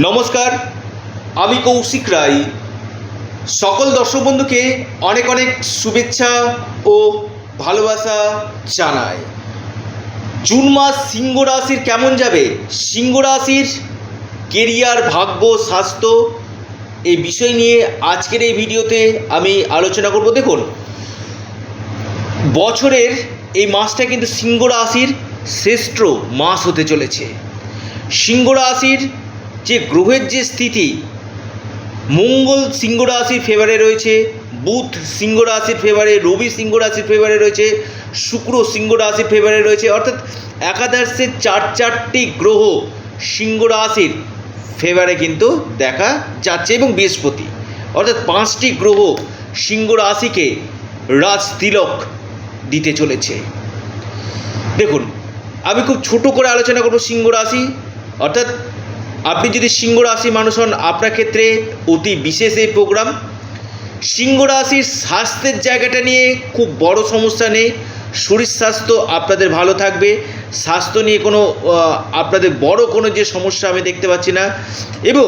নমস্কার, আমি কৌশিক রায়। সকল দর্শক বন্ধুকে অনেক অনেক শুভেচ্ছা ও ভালোবাসা জানাই। জুন মাস সিংহ রাশির কেমন যাবে? সিংহ রাশির কেরিয়ার, ভাগ্য, স্বাস্থ্য এই বিষয় নিয়ে আজকের এই ভিডিওতে আমি আলোচনা করব। দেখুন, বছরের এই মাসটা কিন্তু সিংহ রাশির শ্রেষ্ঠ মাস হতে চলেছে। সিংহ রাশির যে গ্রহের যে স্থিতি, মঙ্গল সিংহ রাশির ফেভারে রয়েছে, বুধ সিংহ রাশির ফেভারে রবি সিংহ রাশির ফেভারে রয়েছে, শুক্র সিংহ রাশির ফেভারে রয়েছে, অর্থাৎ একাদশের চার চারটি গ্রহ সিংহ রাশির ফেভারে কিন্তু দেখা যাচ্ছে, এবং বৃহস্পতি। অর্থাৎ পাঁচটি গ্রহ সিংহ রাশিকে রাজ তিলক দিতে চলেছে। দেখুন, আমি খুব ছোট করে আলোচনা করব সিংহ রাশি, অর্থাৎ আপনি যদি সিংহ রাশি মানুষ হন, আপনার ক্ষেত্রে অতি বিশেষ এই প্রোগ্রাম সিংহ রাশির স্বাস্থ্যের জায়গাটা নিয়ে খুব বড় সমস্যা নেই। শরীর স্বাস্থ্য আপনাদের ভালো থাকবে। স্বাস্থ্য নিয়ে কোনো আপনাদের বড় কোনো যে সমস্যা আমি দেখতে পাচ্ছি না। এবং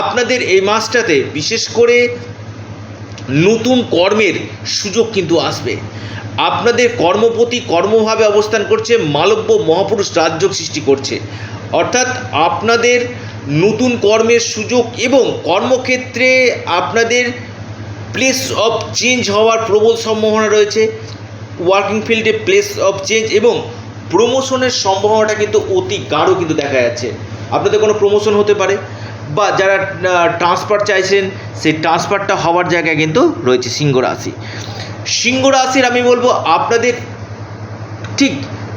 আপনাদের এই মাসটাতে বিশেষ করে নতুন কর্মের সুযোগ কিন্তু আসবে। আপনাদের কর্মপতি কর্মভাবে অবস্থান করছে, মালব্য মহাপুরুষ রাজযোগ সৃষ্টি করছে। অর্থাৎ আপনাদের নতুন কর্মের সুযোগ এবং কর্মক্ষেত্রে আপনাদের প্লেস অফ চেঞ্জ হওয়ার প্রবল সম্ভাবনা রয়েছে। ওয়ার্কিং ফিল্ডে প্লেস অফ চেঞ্জ এবং প্রমোশনের সম্ভাবনাটা কিন্তু অতি গাঢ় কিন্তু দেখা যাচ্ছে। আপনাদের কোনো প্রমোশন হতে পারে বা যারা ট্রান্সফার চাইছেন, সেই ট্রান্সফারটা হওয়ার জায়গায় কিন্তু রয়েছে সিংহ রাশি। সিংহ রাশির আমি বলব, আপনাদের ঠিক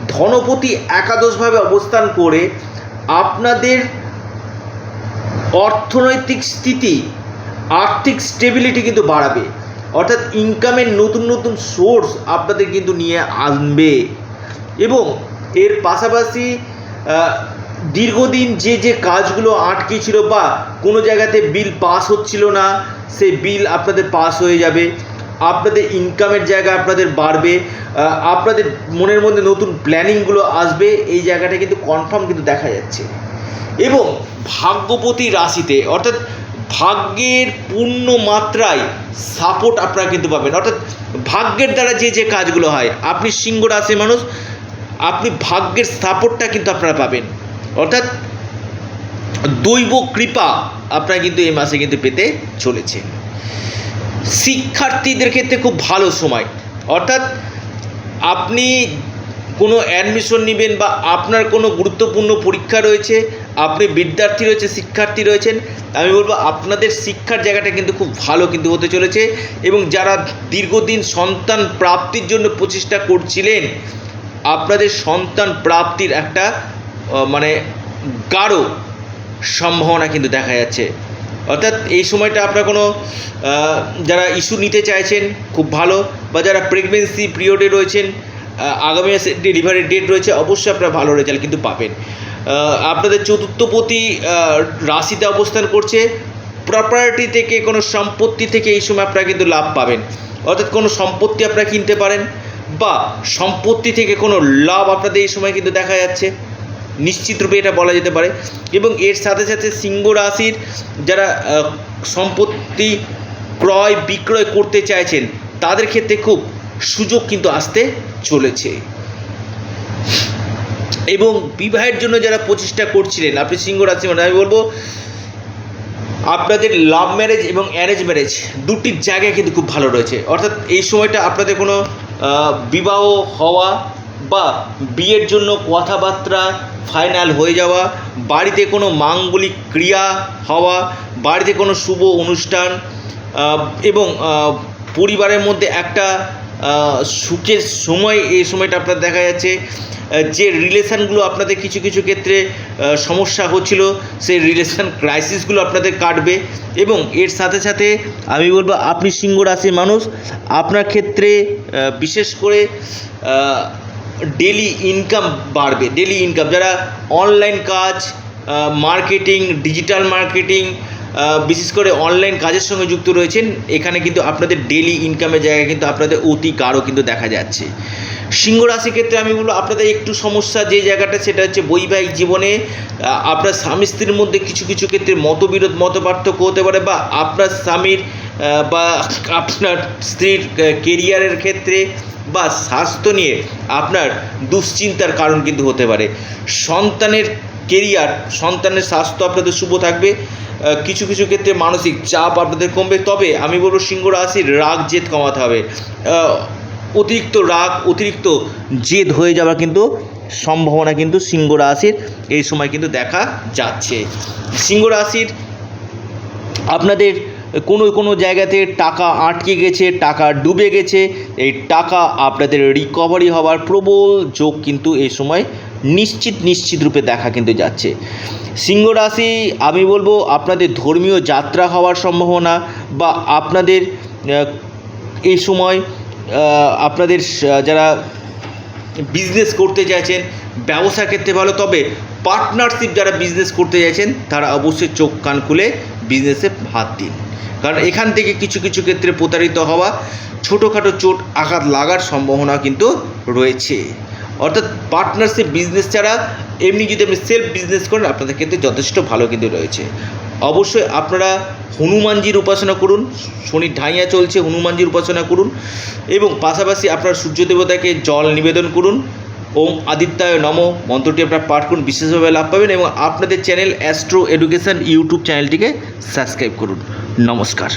ধনপতি একাদশভাবে অবস্থান করে আপনাদের অর্থনৈতিক স্থিতি, আর্থিক স্টেবিলিটি কিন্তু বাড়াবে। অর্থাৎ ইনকামের নতুন নতুন সোর্স আপনাদের কিন্তু নিয়ে আনবে। এবং এর পাশাপাশি দীর্ঘদিন যে যে কাজগুলো আটকে ছিল বা কোনো জায়গাতে বিল পাস হচ্ছিল না, সেই বিল আপনাদের পাস হয়ে যাবে। আপনাদের ইনকামের জায়গা আপনাদের বাড়বে আপনাদের মনের মধ্যে নতুন প্ল্যানিংগুলো আসবে, এই জায়গাটা কিন্তু কনফার্ম কিন্তু দেখা যাচ্ছে। এবং ভাগ্যপতি রাশিতে, অর্থাৎ ভাগ্যের পূর্ণ মাত্রায় সাপোর্ট আপনারা কিন্তু পাবেন। অর্থাৎ ভাগ্যের দ্বারা যে যে কাজগুলো হয়, আপনি সিংহ রাশির মানুষ, আপনি ভাগ্যের সাপোর্টটা কিন্তু আপনারা পাবেন। অর্থাৎ দৈব কৃপা আপনারা কিন্তু এই মাসে কিন্তু পেতে চলেছে শিক্ষার্থীদের ক্ষেত্রে খুব ভালো সময়। অর্থাৎ আপনি কোনো অ্যাডমিশন নেবেন বা আপনার কোনো গুরুত্বপূর্ণ পরীক্ষা রয়েছে, আপনি বিদ্যার্থী রয়েছে, শিক্ষার্থী রয়েছেন, আমি বলব আপনাদের শিক্ষার জায়গাটা কিন্তু খুব ভালো কিন্তু হতে চলেছে এবং যারা দীর্ঘদিন সন্তান প্রাপ্তির জন্য প্রচেষ্টা করছিলেন, আপনাদের সন্তান প্রাপ্তির একটা মানে গাঢ় সম্ভাবনা কিন্তু দেখা যাচ্ছে। অর্থাৎ এই সময়টা আপনার কোনো যারা ইস্যু নিতে চাইছেন, খুব ভালো, বা যারা প্রেগনেন্সি পিরিয়ডে রয়েছেন আগামী ডেলিভারি ডেট রয়েছে, অবশ্যই আপনারা ভালো রেজাল্ট কিন্তু পাবেন। আপনাদের চতুর্থপতি রাশিতে অবস্থান করছে প্রপার্টি থেকে, কোনো সম্পত্তি থেকে এই সময় আপনারা কিন্তু লাভ পাবেন। অর্থাৎ কোনো সম্পত্তি আপনারা কিনতে পারেন, বা সম্পত্তি থেকে কোনো লাভ আপনাদের এই সময় কিন্তু দেখা যাচ্ছে। নিশ্চিত রূপে এটা বলা যেতে পারে। এবং এর সাথে সাথে সিংহ রাশির যারা সম্পত্তি ক্রয় বিক্রয় করতে চাইছেন, তাদের ক্ষেত্রে খুব সুযোগ কিন্তু আসতে চলেছে। এবং বিবাহের জন্য যারা প্রচেষ্টা করছিলেন, আপনি সিংহ রাশি মানে আমি বলব, আপনাদের লাভ ম্যারেজ এবং অ্যারেঞ্জ ম্যারেজ দুটি জায়গায় কিন্তু খুব ভালো রয়েছে। অর্থাৎ এই সময়টা আপনাদের কোনো বিবাহ হওয়া বা বিয়ের জন্য কথাবার্তা ফাইনাল হয়ে যাওয়া, বাড়িতে কোনো মাঙ্গলিক ক্রিয়া হওয়া, বাড়িতে কোনো শুভ অনুষ্ঠান এবং পরিবারের মধ্যে একটা সুখের সময় এই সময়টা আপনার দেখা যাচ্ছে যে রিলেশানগুলো আপনাদের কিছু কিছু ক্ষেত্রে সমস্যা হচ্ছিল, সেই রিলেশান ক্রাইসিসগুলো আপনাদের কাটবে, এবং এর সাথে সাথে আমি বলব, আপনি সিংহ রাশির মানুষ, আপনার ক্ষেত্রে বিশেষ করে ডেলি ইনকাম বাড়বে ডেলি ইনকাম যারা অনলাইন কাজ মার্কেটিং ডিজিটাল মার্কেটিং বিশেষ করে অনলাইন কাজের সঙ্গে যুক্ত রয়েছেন, এখানে কিন্তু আপনাদের ডেলি ইনকামের জায়গায় কিন্তু আপনাদের অতি গাঢ় কিন্তু দেখা যাচ্ছে। সিংহ রাশির ক্ষেত্রে আমি বলব আপনাদের একটু সমস্যা, যে জায়গাটা সেটা হচ্ছে বৈবাহিক জীবনে আপনার স্বামী স্ত্রীর মধ্যে কিছু কিছু ক্ষেত্রে মতবিরোধ মত পার্থক্য হতে পারে বা আপনার স্বামীর বা আপনার স্ত্রীর কেরিয়ারের ক্ষেত্রে বা স্বাস্থ্য নিয়ে আপনার দুশ্চিন্তার কারণ কিন্তু হতে পারে। সন্তানের কেরিয়ার সন্তানের স্বাস্থ্য আপনাদের শুভ থাকবে কিছু কিছু ক্ষেত্রে মানসিক চাপ আপনাদের কমবে, তবে আমি বলব সিংহ রাশির রাগ জেদ কমাতে হবে। অতিরিক্ত রাগ, অতিরিক্ত জেদ হয়ে যাওয়ার কিন্তু সম্ভাবনা কিন্তু সিংহ রাশির এই সময় কিন্তু দেখা যাচ্ছে। সিংহ রাশির আপনাদের কোনো কোনো জায়গাতে টাকা আটকে গেছে, টাকা ডুবে গেছে, এই টাকা আপনাদের রিকভারি হওয়ার প্রবল যোগ কিন্তু এই সময় নিশ্চিত নিশ্চিত রূপে দেখা কিন্তু যাচ্ছে। সিংহ রাশি, আমি বলব আপনাদের ধর্মীয় যাত্রা হওয়ার সম্ভাবনা বা আপনাদের এই সময় আপনাদের যারা বিজনেস করতে চাইছেন ব্যবসা ক্ষেত্রে ভালো, তবে পার্টনারশিপ যারা বিজনেস করতে চাইছেন, তারা অবশ্যই চোখ, কান খুলে বিজনেসে হাত দিন। কারণ এখান থেকে কিছু কিছু ক্ষেত্রে প্রতারিত হওয়া, ছোটোখাটো চোট, আঘাত লাগার সম্ভাবনা কিন্তু রয়েছে। অর্থাৎ পার্টনারশিপ বিজনেস ছাড়া, এমনি যদি আপনি সেলফ বিজনেস করেন, আপনাদের ক্ষেত্রে যথেষ্ট ভালো কিন্তু রয়েছে। অবশ্যই আপনারা হনুমানজির উপাসনা করুন শনির ঢাইয়া চলছে, হনুমানজির উপাসনা করুন এবং পাশাপাশি আপনার সূর্য দেবতাকে জল নিবেদন করুন। ওম আদিত্যায় নম। মন্ত্রটি আপনারা পাঠ করুন, বিশেষভাবে লাভ পাবেন এবং আপনাদের চ্যানেল অ্যাস্ট্রো এডুকেশন ইউটিউব চ্যানেলটিকে সাবস্ক্রাইব করুন। নমস্কার।